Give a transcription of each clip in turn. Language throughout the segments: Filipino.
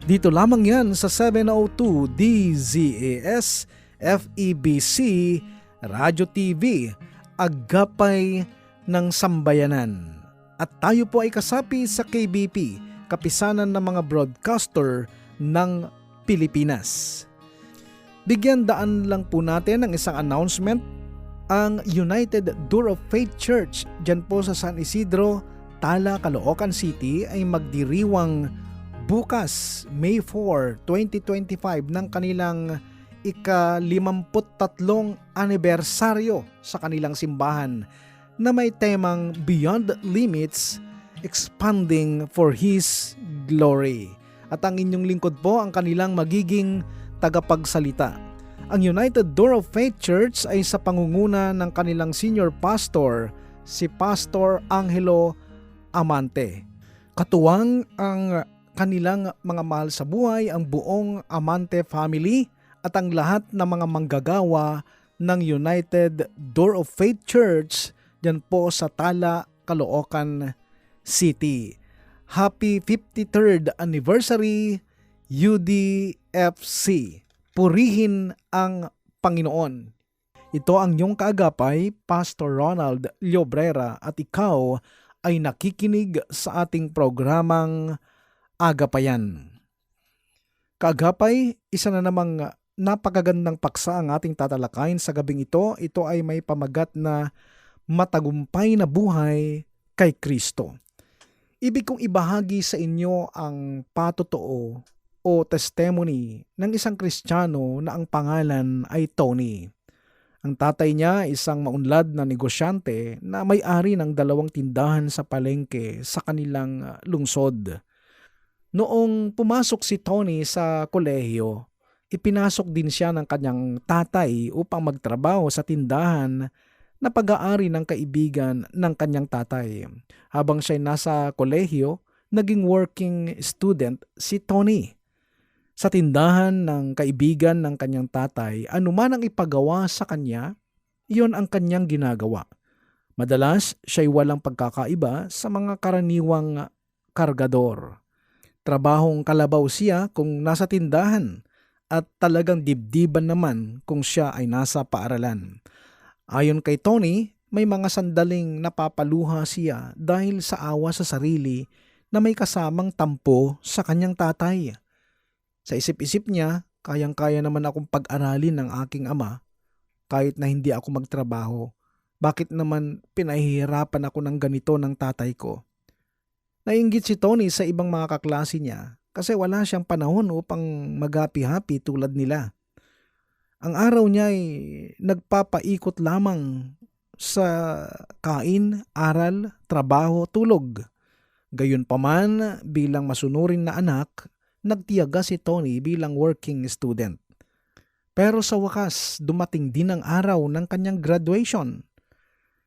Dito lamang yan sa 702 DZAS FEBC Radio TV Agapay ng Sambayanan. At tayo po ay kasapi sa KBP, kapisanan ng mga broadcaster ng Pilipinas. Bigyan daan lang po natin ng isang announcement ang United Door of Faith Church dyan po sa San Isidro, Tala, Caloocan City ay magdiriwang bukas May 4, 2025 ng kanilang ika-53 anibersaryo sa kanilang simbahan na may temang Beyond Limits, Expanding for His Glory. At ang inyong lingkod po ang kanilang magiging tagapagsalita. Ang United Door of Faith Church ay sa pangunguna ng kanilang senior pastor, si Pastor Angelo Amante. Katuwang ang kanilang mga mahal sa buhay, ang buong Amante family at ang lahat ng mga manggagawa ng United Door of Faith Church dyan po sa Tala, Caloocan City. Happy 53rd anniversary UDFC. Purihin ang Panginoon. Ito ang iyong kaagapay, Pastor Ronald Llobrera at ikaw ay nakikinig sa ating programang Agapayan. Kaagapay, isa na namang napakagandang paksa ang ating tatalakayin sa gabing ito. Ito ay may pamagat na matagumpay na buhay kay Kristo. Ibig kong ibahagi sa inyo ang patotoo o testimony ng isang Kristiyano na ang pangalan ay Tony. Ang tatay niya isang maunlad na negosyante na may-ari ng dalawang tindahan sa palengke sa kanilang lungsod. Noong pumasok si Tony sa kolehiyo, ipinasok din siya ng kanyang tatay upang magtrabaho sa tindahan na pag-aari ng kaibigan ng kanyang tatay. Habang siya nasa kolehiyo, naging working student si Tony. Sa tindahan ng kaibigan ng kanyang tatay, anuman ang ipagawa sa kanya, iyon ang kanyang ginagawa. Madalas, siya'y walang pagkakaiba sa mga karaniwang kargador. Trabahong kalabaw siya kung nasa tindahan at talagang dibdiban naman kung siya ay nasa paaralan. Ayon kay Tony, may mga sandaling napapaluha siya dahil sa awa sa sarili na may kasamang tampo sa kanyang tatay. Sa isip-isip niya, kayang-kaya naman akong pag-aralin ng aking ama kahit na hindi ako magtrabaho. Bakit naman pinahihirapan ako ng ganito ng tatay ko? Nainggit si Tony sa ibang mga kaklase niya kasi wala siyang panahon upang magapi-happy tulad nila. Ang araw niya ay nagpapaikot lamang sa kain, aral, trabaho, tulog. Gayunpaman, bilang masunurin na anak, nagtiyaga si Tony bilang working student. Pero sa wakas, dumating din ang araw ng kanyang graduation.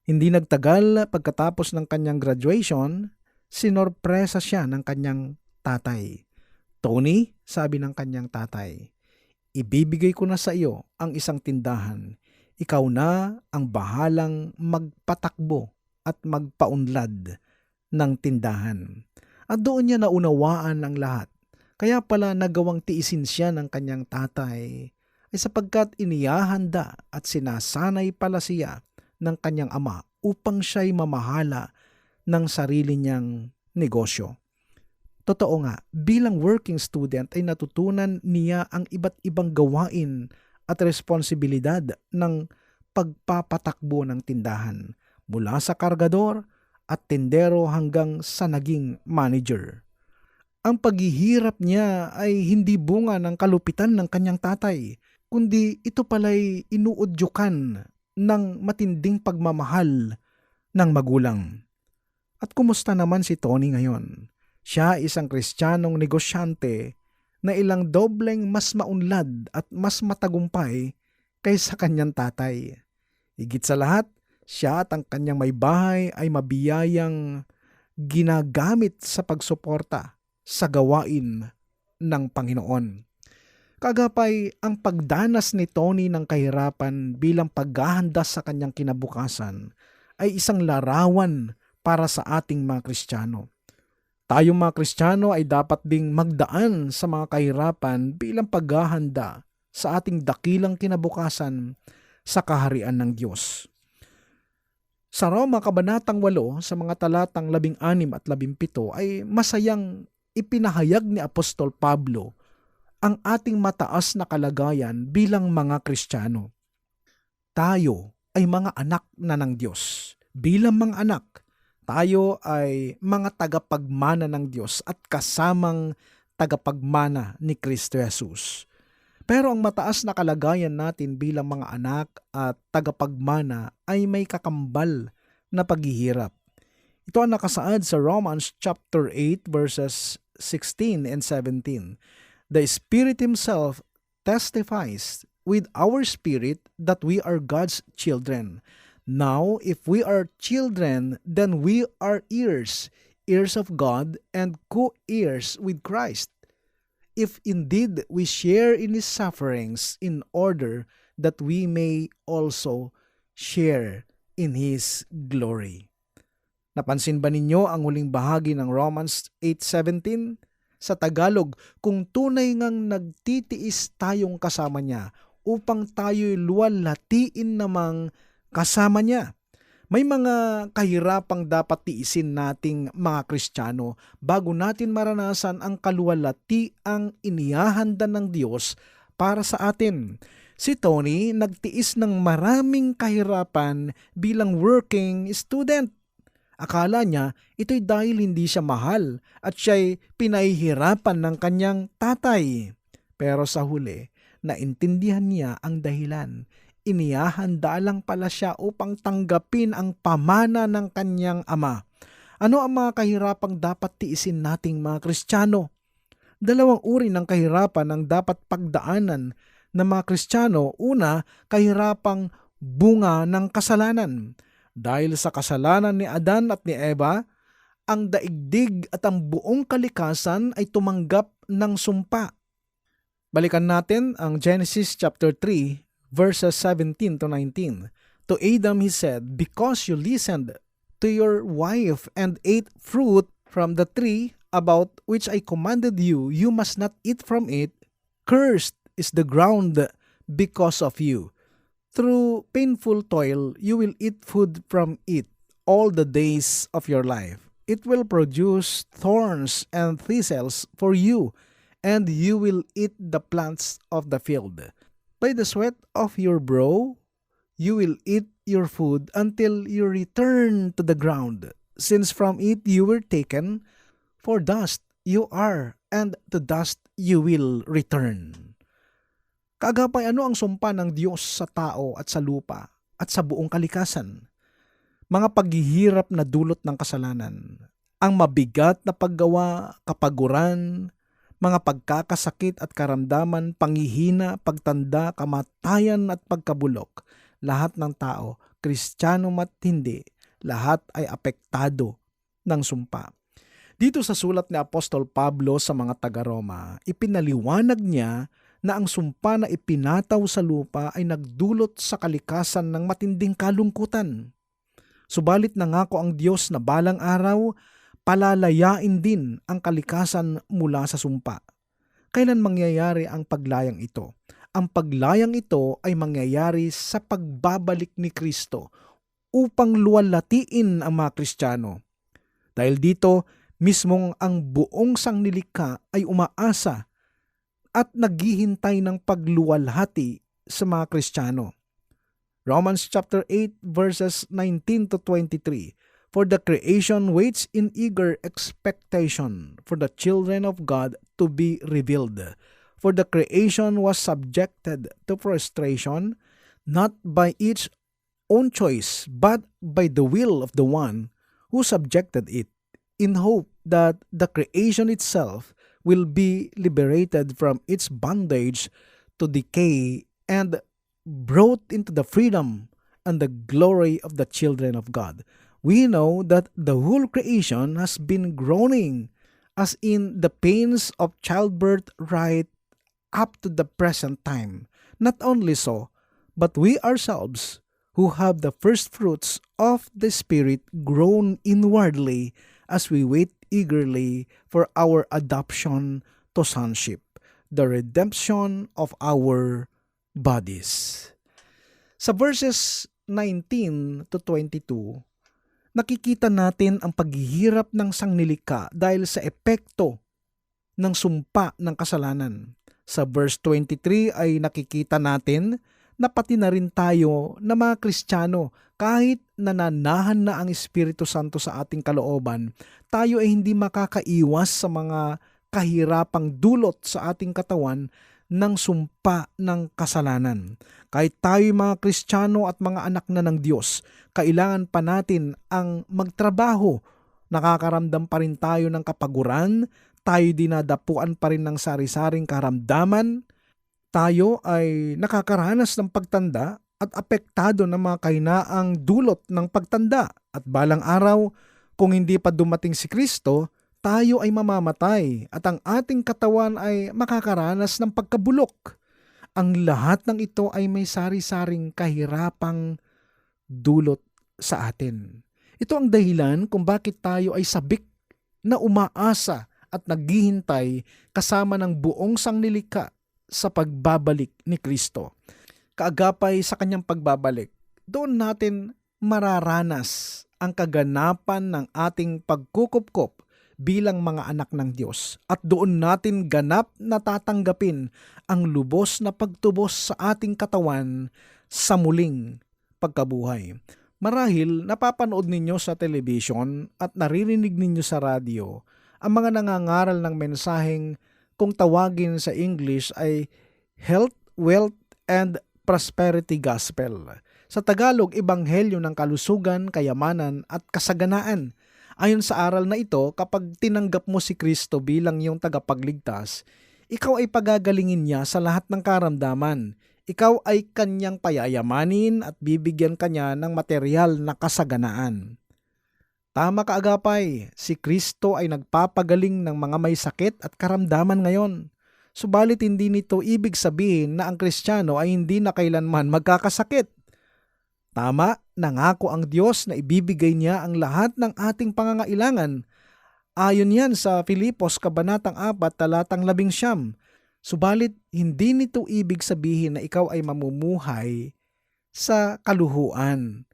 Hindi nagtagal pagkatapos ng kanyang graduation, sinorpresa siya ng kanyang tatay. Tony, sabi ng kanyang tatay, ibibigay ko na sa iyo ang isang tindahan. Ikaw na ang bahalang magpatakbo at magpaunlad ng tindahan. At doon niya naunawaan ang lahat kaya pala nagawang tiisin siya ng kanyang tatay ay sapagkat iniyahanda at sinasanay pala siya ng kanyang ama upang siya'y mamahala ng sarili niyang negosyo. Totoo nga, bilang working student ay natutunan niya ang iba't ibang gawain at responsibilidad ng pagpapatakbo ng tindahan mula sa kargador at tendero hanggang sa naging manager ang paghihirap niya ay hindi bunga ng kalupitan ng kanyang tatay, kundi ito pala'y inuudyukan ng matinding pagmamahal ng magulang. At kumusta naman si Tony ngayon? Siya isang kristyanong negosyante na ilang dobleng mas maunlad at mas matagumpay kaysa kanyang tatay. Higit sa lahat, siya at ang kanyang may bahay ay mabiyayang ginagamit sa pagsuporta sa gawain ng Panginoon. Kagapay ang pagdanas ni Tony ng kahirapan bilang paghahanda sa kanyang kinabukasan ay isang larawan para sa ating mga Kristiyano. Tayong mga Kristiyano ay dapat ding magdaan sa mga kahirapan bilang paghahanda sa ating dakilang kinabukasan sa kaharian ng Diyos. Sa Roma Kabanatang 8 sa mga talatang 16 at 17 ay masayang ipinahayag ni Apostol Pablo ang ating mataas na kalagayan bilang mga Kristiyano. Tayo ay mga anak na ng Diyos. Bilang mga anak, tayo ay mga tagapagmana ng Diyos at kasamang tagapagmana ni Kristo Jesus. Pero ang mataas na kalagayan natin bilang mga anak at tagapagmana ay may kakambal na paghihirap. Ito ang nakasaad sa Romans chapter 8 verses 16 and 17. The Spirit Himself testifies with our spirit that we are God's children. Now, if we are children, then we are heirs, heirs of God and co-heirs with Christ. If indeed we share in His sufferings in order that we may also share in His glory. Napansin ba ninyo ang huling bahagi ng Romans 8.17? Sa Tagalog, kung tunay ngang nagtitiis tayong kasama niya upang tayo'y luwalhatiin namang kasama niya. May mga kahirapang dapat tiisin nating mga Kristiyano bago natin maranasan ang kaluwalhati ang inihahanda ng Diyos para sa atin. Si Tony nagtiis ng maraming kahirapan bilang working student. Akala niya ito'y dahil hindi siya mahal at siya'y pinahihirapan ng kanyang tatay. Pero sa huli, naintindihan niya ang dahilan. Inihahanda lang pala siya upang tanggapin ang pamana ng kanyang ama. Ano ang mga kahirapang dapat tiisin nating mga Kristiyano? Dalawang uri ng kahirapan ang dapat pagdaanan ng mga Kristiyano. Una, kahirapang bunga ng kasalanan. Dahil sa kasalanan ni Adan at ni Eva, ang daigdig at ang buong kalikasan ay tumanggap ng sumpa. Balikan natin ang Genesis chapter 3 verses 17 to 19. To Adam he said, Because you listened to your wife and ate fruit from the tree about which I commanded you, you must not eat from it. Cursed is the ground because of you. Through painful toil, you will eat food from it all the days of your life. It will produce thorns and thistles for you, and you will eat the plants of the field. By the sweat of your brow, you will eat your food until you return to the ground, since from it you were taken, for dust you are, and to dust you will return. Kagapay ano ang sumpa ng Diyos sa tao at sa lupa at sa buong kalikasan? Mga paghihirap na dulot ng kasalanan, ang mabigat na paggawa, kapaguran, mga pagkakasakit at karamdaman, panghihina, pagtanda, kamatayan at pagkabulok. Lahat ng tao, kristyano mat hindi, lahat ay apektado ng sumpa. Dito sa sulat ni Apostol Pablo sa mga taga-Roma, ipinaliwanag niya na ang sumpa na ipinataw sa lupa ay nagdulot sa kalikasan ng matinding kalungkutan. Subalit nangako ang Diyos na balang araw, palalayain din ang kalikasan mula sa sumpa. Kailan mangyayari ang paglayang ito? Ang paglayang ito ay mangyayari sa pagbabalik ni Kristo upang luwalhatiin ang mga Kristiyano. Dahil dito, mismong ang buong sangnilikha ay umaasa at naghihintay ng pagluwalhati sa mga Kristiyano. Romans chapter 8 verses 19 to 23. For the creation waits in eager expectation for the children of God to be revealed. For the creation was subjected to frustration, not by its own choice, but by the will of the one who subjected it, in hope that the creation itself will be liberated from its bondage to decay and brought into the freedom and the glory of the children of God. We know that the whole creation has been groaning as in the pains of childbirth right up to the present time. Not only so, but we ourselves who have the first fruits of the Spirit groan inwardly as we wait eagerly for our adoption to sonship, the redemption of our bodies. Sa verses 19 to 22, nakikita natin ang paghihirap ng sangnilika dahil sa epekto ng sumpa ng kasalanan. Sa verse 23 ay nakikita natin na pati na rin tayo na mga Kristiyano kahit nananahan na ang Espiritu Santo sa ating kalooban, tayo ay hindi makakaiwas sa mga kahirapang dulot sa ating katawan ng sumpa ng kasalanan. Kahit tayo mga Kristiyano at mga anak na ng Diyos, kailangan pa natin ang magtrabaho. Nakakaramdam pa rin tayo ng kapaguran, tayo dinadapuan pa rin ng sari-saring karamdaman, tayo ay nakakaranas ng pagtanda at apektado ng mga kahinaang dulot ng pagtanda. At balang araw, kung hindi pa dumating si Kristo, tayo ay mamamatay at ang ating katawan ay makakaranas ng pagkabulok. Ang lahat ng ito ay may sari-saring kahirapang dulot sa atin. Ito ang dahilan kung bakit tayo ay sabik na umaasa at naghihintay kasama ng buong sanglilika sa pagbabalik ni Kristo. Kaagapay sa kanyang pagbabalik, doon natin mararanas ang kaganapan ng ating pagkukupkop bilang mga anak ng Diyos at doon natin ganap na tatanggapin ang lubos na pagtubos sa ating katawan sa muling pagkabuhay. Marahil napapanood ninyo sa television at naririnig ninyo sa radyo ang mga nangangaral ng mensaheng kung tawagin sa English ay Health, Wealth, and Prosperity Gospel. Sa Tagalog, Ebanghelyo ng Kalusugan, Kayamanan at Kasaganaan. Ayon sa aral na ito, kapag tinanggap mo si Kristo bilang iyong tagapagligtas, ikaw ay pagagalingin niya sa lahat ng karamdaman. Ikaw ay kanyang payayamanin at bibigyan kanya ng material na kasaganaan. Tama ka agapay, si Kristo ay nagpapagaling ng mga may sakit at karamdaman ngayon. Subalit hindi nito ibig sabihin na ang Kristiyano ay hindi na kailanman magkakasakit. Tama, nangako ang Diyos na ibibigay niya ang lahat ng ating pangangailangan. Ayon yan sa Filipos Kabanatang 4, talatang 11. Subalit, hindi nito ibig sabihin na ikaw ay mamumuhay sa kaluhuan.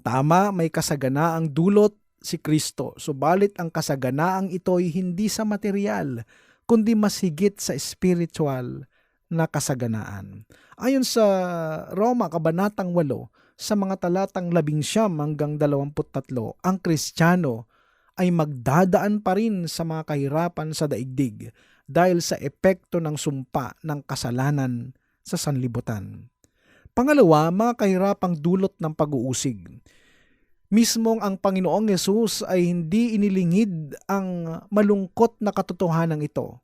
Tama, may kasaganaang dulot si Kristo. Subalit ang kasaganaang ito ay hindi sa material, kundi mas higit sa spiritual na kasaganaan. Ayon sa Roma Kabanatang 8, sa mga talatang 11 hanggang 23, ang Kristiyano ay magdadaan pa rin sa mga kahirapan sa daigdig dahil sa epekto ng sumpa ng kasalanan sa sanlibutan. Pangalawa, mga kahirapang dulot ng pag-uusig. Mismong ang Panginoong Yesus ay hindi inilingid ang malungkot na katotohanan ito.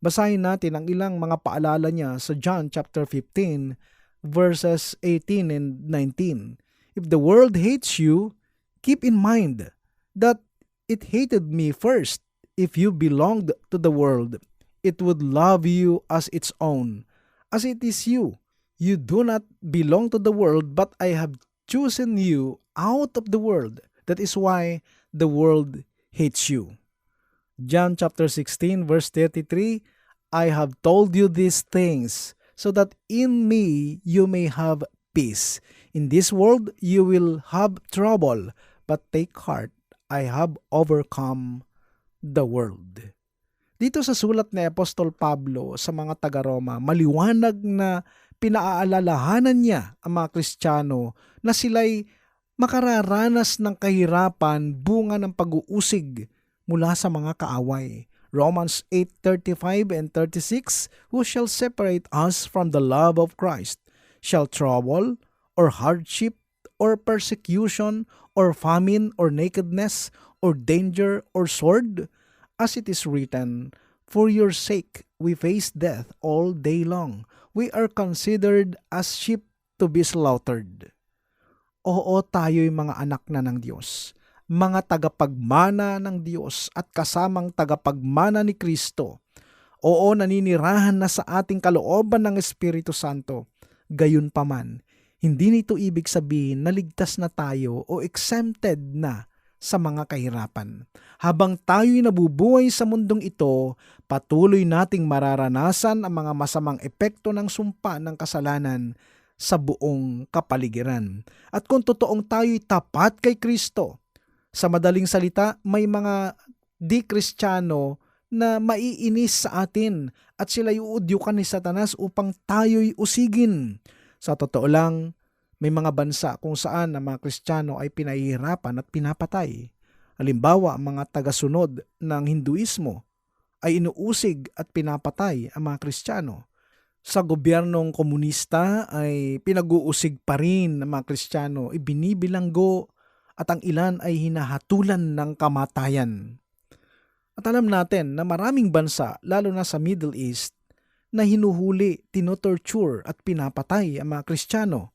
Basahin natin ang ilang mga paalala niya sa John chapter 15 verses 18 and 19. If the world hates you, keep in mind that it hated me first. If you belonged to the world, it would love you as its own. As it is you, you do not belong to the world, but I have chosen you out of the world. That is why the world hates you. John chapter 16 verse 33, I have told you these things so that in me you may have peace. In this world you will have trouble, but take heart, I have overcome the world. Dito sa sulat ni Apostol Pablo sa mga taga-Roma, maliwanag na pinaalalahanan niya ang mga Kristiyano na sila'y makararanas ng kahirapan bunga ng pag-uusig mula sa mga kaaway. Romans 8:35 and 36 Who shall separate us from the love of Christ? Shall trouble or hardship or persecution or famine or nakedness or danger or sword? As it is written, For your sake, we face death all day long. We are considered as sheep to be slaughtered. Oo, tayo'y mga anak na ng Diyos, mga tagapagmana ng Diyos at kasamang tagapagmana ni Kristo. Oo, naninirahan na sa ating kalooban ng Espiritu Santo. Gayunpaman, hindi nito ibig sabihin na ligtas na tayo o exempted na sa mga kahirapan. Habang tayo'y nabubuhay sa mundong ito, patuloy nating mararanasan ang mga masamang epekto ng sumpa ng kasalanan sa buong kapaligiran. At kung totoong tayo'y tapat kay Kristo, sa madaling salita, may mga di-Kristiyano na maiinis sa atin at sila'y uudyukan ni Satanas upang tayo'y usigin. Sa totoo lang, may mga bansa kung saan ang mga Kristiyano ay pinahihirapan at pinapatay. Halimbawa, ang mga tagasunod ng Hinduismo ay inuusig at pinapatay ang mga Kristiyano sa gobyernong komunista ay pinag-uusig pa rin ng mga Kristiyano, ibinibilanggo at ang ilan ay hinahatulan ng kamatayan. At alam natin na maraming bansa, lalo na sa Middle East, na hinuhuli, tinotorture at pinapatay ang mga Kristiyano.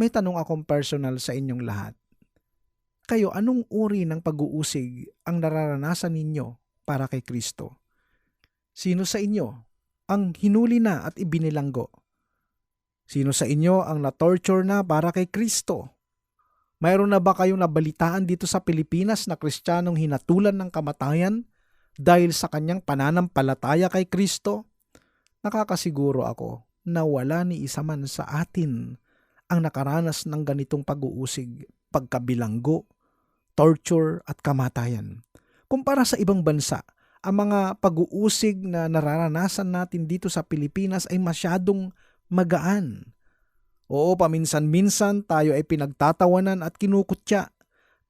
May tanong akong personal sa inyong lahat. Kayo, anong uri ng pag-uusig ang nararanasan ninyo para kay Kristo? Sino sa inyo ang hinuli na at ibinilanggo? Sino sa inyo ang na-torture na para kay Kristo? Mayroon na ba kayong nabalitaan dito sa Pilipinas na Kristiyanong hinatulan ng kamatayan dahil sa kanyang pananampalataya kay Kristo? Nakakasiguro ako na wala ni isa man sa atin ang nakaranas ng ganitong pag-uusig, pagkabilanggo, torture at kamatayan. Kumpara sa ibang bansa, ang mga pag-uusig na nararanasan natin dito sa Pilipinas ay masyadong magaan. Oo, paminsan-minsan tayo ay pinagtatawanan at kinukutya.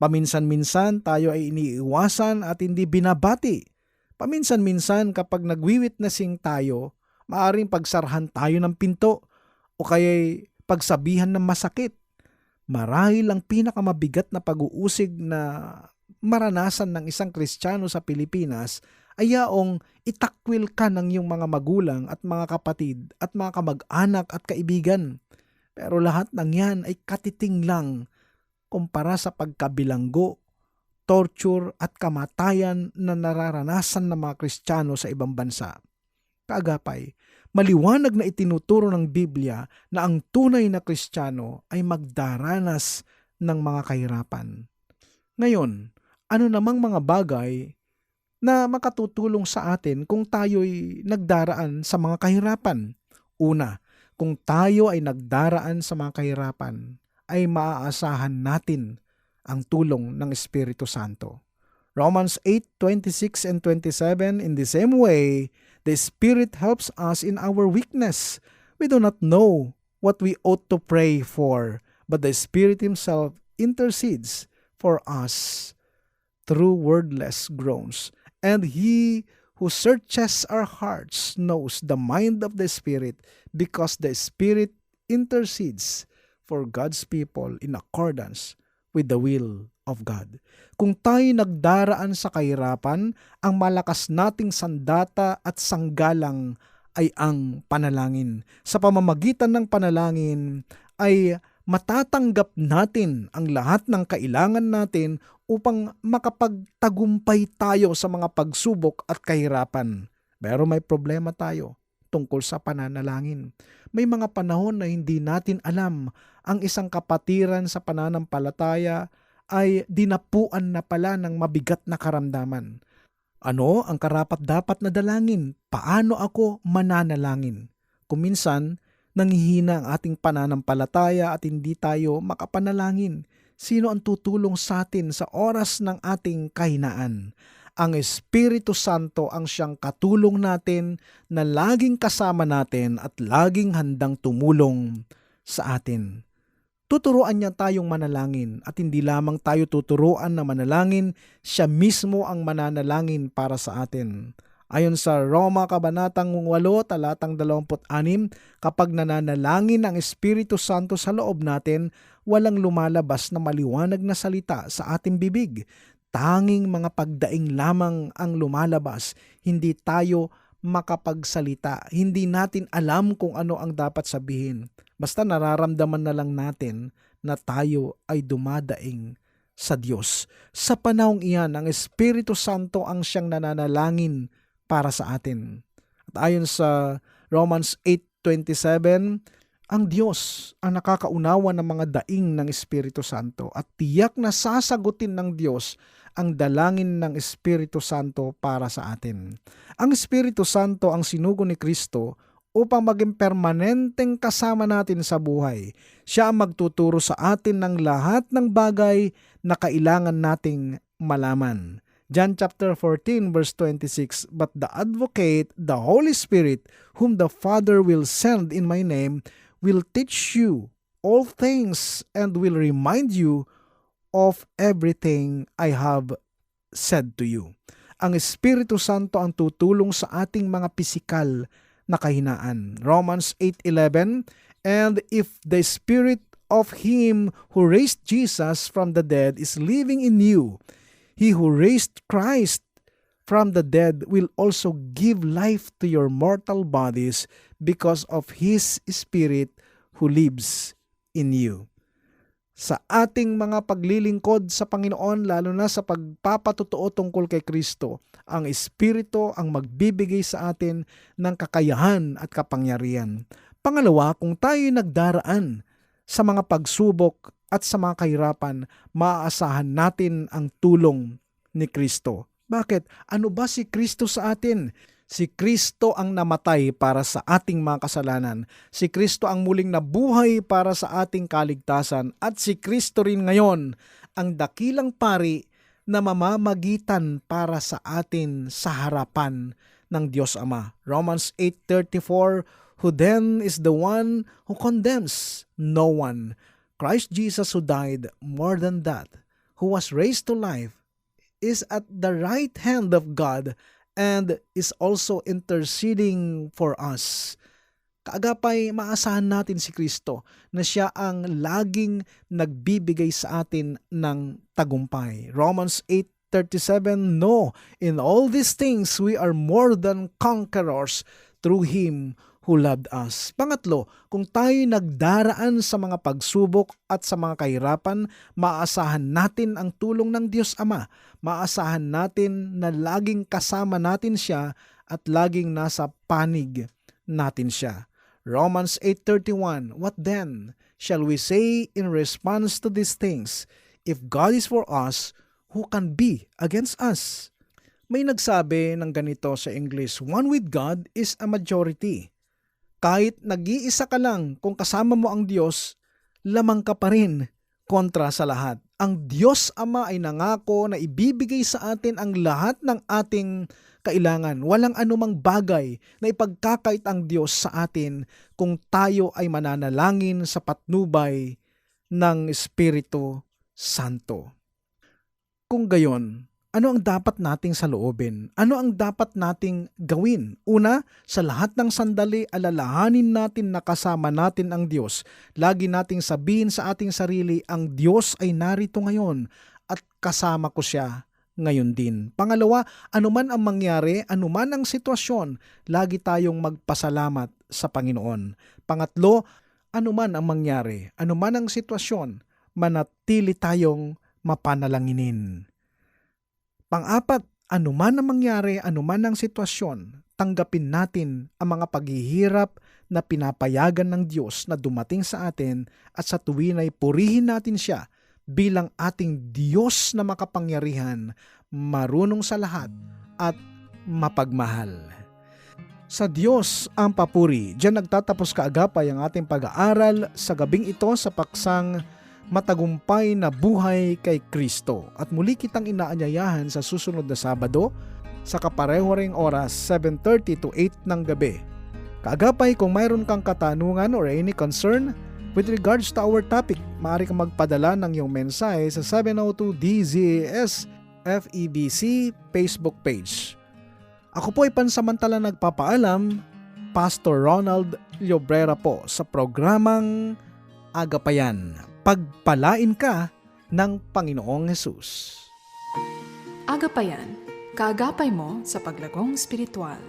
Paminsan-minsan tayo ay iniiwasan at hindi binabati. Paminsan-minsan kapag nagwi-witnessing tayo, maaring pagsarhan tayo ng pinto o kaya pagsabihan ng masakit. Marahil ang pinakamabigat na pag-uusig na maranasan ng isang Kristiyano sa Pilipinas ay yaong itakwil ka ng iyong mga magulang at mga kapatid at mga kamag-anak at kaibigan. Pero lahat ng yan ay katiting lang kumpara sa pagkabilanggo, torture at kamatayan na nararanasan ng mga Kristiyano sa ibang bansa. Kaagapay, maliwanag na itinuturo ng Biblia na ang tunay na Kristiyano ay magdaranas ng mga kahirapan. Ngayon, ano namang mga bagay na makatutulong sa atin kung tayo'y nagdaraan sa mga kahirapan. Una, kung tayo ay nagdaraan sa mga kahirapan, ay maaasahan natin ang tulong ng Espiritu Santo. Romans 8:26 and 27 In the same way, the Spirit helps us in our weakness. We do not know what we ought to pray for, but the Spirit himself intercedes for us through wordless groans. And he who searches our hearts knows the mind of the Spirit, because the Spirit intercedes for God's people in accordance with the will of God. Kung tayo nagdaraan sa kahirapan, ang malakas nating sandata at sanggalang ay ang panalangin. Sa pamamagitan ng panalangin ay matatanggap natin ang lahat ng kailangan natin upang makapagtagumpay tayo sa mga pagsubok at kahirapan. Pero may problema tayo tungkol sa pananalangin. May mga panahon na hindi natin alam ang isang kapatiran sa pananampalataya ay dinapuan na pala ng mabigat na karamdaman. Ano ang karapat dapat na dalangin? Paano ako mananalangin? Kuminsan, nanghihina ang ating pananampalataya at hindi tayo makapanalangin. Sino ang tutulong sa atin sa oras ng ating kahinaan? Ang Espiritu Santo ang siyang katulong natin na laging kasama natin at laging handang tumulong sa atin. Tuturuan niya tayong manalangin at hindi lamang tayo tuturuan na manalangin, siya mismo ang mananalangin para sa atin. Ayon sa Roma Kabanatang 8, talatang 26, kapag nananalangin ang Espiritu Santo sa loob natin, walang lumalabas na maliwanag na salita sa ating bibig. tanging mga pagdaing lamang ang lumalabas. Hindi tayo makapagsalita. Hindi natin alam kung ano ang dapat sabihin. Basta nararamdaman na lang natin na tayo ay dumadaing sa Diyos. Sa panahong iyan, ang Espiritu Santo ang siyang nananalangin para sa atin. At ayon sa Romans 8.27, ang Diyos ang nakakaunawa ng mga daing ng Espiritu Santo at tiyak na sasagutin ng Diyos ang dalangin ng Espiritu Santo para sa atin. Ang Espiritu Santo ang sinugo ni Kristo upang maging permanenteng kasama natin sa buhay. Siya ang magtuturo sa atin ng lahat ng bagay na kailangan nating malaman. John chapter 14 verse 26, But the advocate, the Holy Spirit, whom the Father will send in my name, will teach you all things and will remind you of everything I have said to you. Ang Espiritu Santo ang tutulong sa ating mga pisikal na kahinaan. Romans 8:11 And if the spirit of him who raised Jesus from the dead is living in you, he who raised Christ from the dead will also give life to your mortal bodies because of his spirit who lives in you. Sa ating mga paglilingkod sa Panginoon, lalo na sa pagpapatotoo tungkol kay Kristo, ang Espiritu ang magbibigay sa atin ng kakayahan at kapangyarihan. Pangalawa, kung tayo nagdaraan sa mga pagsubok at sa mga kahirapan, maaasahan natin ang tulong ni Kristo. Bakit? Ano ba si Kristo sa atin? Si Kristo ang namatay para sa ating mga kasalanan. Si Kristo ang muling nabuhay para sa ating kaligtasan. At si Kristo rin ngayon ang dakilang pari na mamamagitan para sa atin sa harapan ng Diyos Ama. Romans 8.34 Who then is the one who condemns? No one. Christ Jesus who died more than that, who was raised to life, is at the right hand of God and is also interceding for us. Kaagapay, maasahan natin si Kristo na siya ang laging nagbibigay sa atin ng tagumpay. Romans 8:37 No, in all these things we are more than conquerors through him who loved us. Pangatlo, kung tayo nagdaraan sa mga pagsubok at sa mga kahirapan, maasahan natin ang tulong ng Diyos Ama. Maasahan natin na laging kasama natin siya at laging nasa panig natin siya. Romans 8.31 What then shall we say in response to these things? If God is for us, who can be against us? May nagsabi ng ganito sa English, One with God is a majority. Kahit nag-iisa ka lang kung kasama mo ang Diyos, lamang ka pa rin kontra sa lahat. Ang Diyos Ama ay nangako na ibibigay sa atin ang lahat ng ating kailangan. Walang anumang bagay na ipagkakait ang Diyos sa atin kung tayo ay mananalangin sa patnubay ng Espiritu Santo. Kung gayon, ano ang dapat nating saloobin? Ano ang dapat nating gawin? Una, sa lahat ng sandali, alalahanin natin na kasama natin ang Diyos. Lagi nating sabihin sa ating sarili, ang Diyos ay narito ngayon at kasama ko siya ngayon din. Pangalawa, anuman ang mangyari, anuman ang sitwasyon, lagi tayong magpasalamat sa Panginoon. Pangatlo, anuman ang mangyari, anuman ang sitwasyon, manatili tayong mapanalanginin. Pang-apat, anuman ang mangyari, anuman ang sitwasyon, tanggapin natin ang mga paghihirap na pinapayagan ng Diyos na dumating sa atin at sa tuwin ay purihin natin siya bilang ating Diyos na makapangyarihan, marunong sa lahat at mapagmahal. Sa Diyos ang papuri. Diyan nagtatapos kaagapay ang ating pag-aaral sa gabing ito sa paksang matagumpay na buhay kay Kristo. At muli kitang inaanyayahan sa susunod na Sabado sa kapareho ring oras 7.30 to 8 ng gabi. Kaagapay kung mayroon kang katanungan or any concern with regards to our topic, maaari kang magpadala ng iyong mensahe sa 702 DZAS FEBC Facebook page. Ako po ay pansamantala nagpapaalam, Pastor Ronald Llobrera po sa programang Agapayan pagpalain ka ng Panginoong Hesus. Kaagapayan, kaagapay mo sa paglagong spiritual.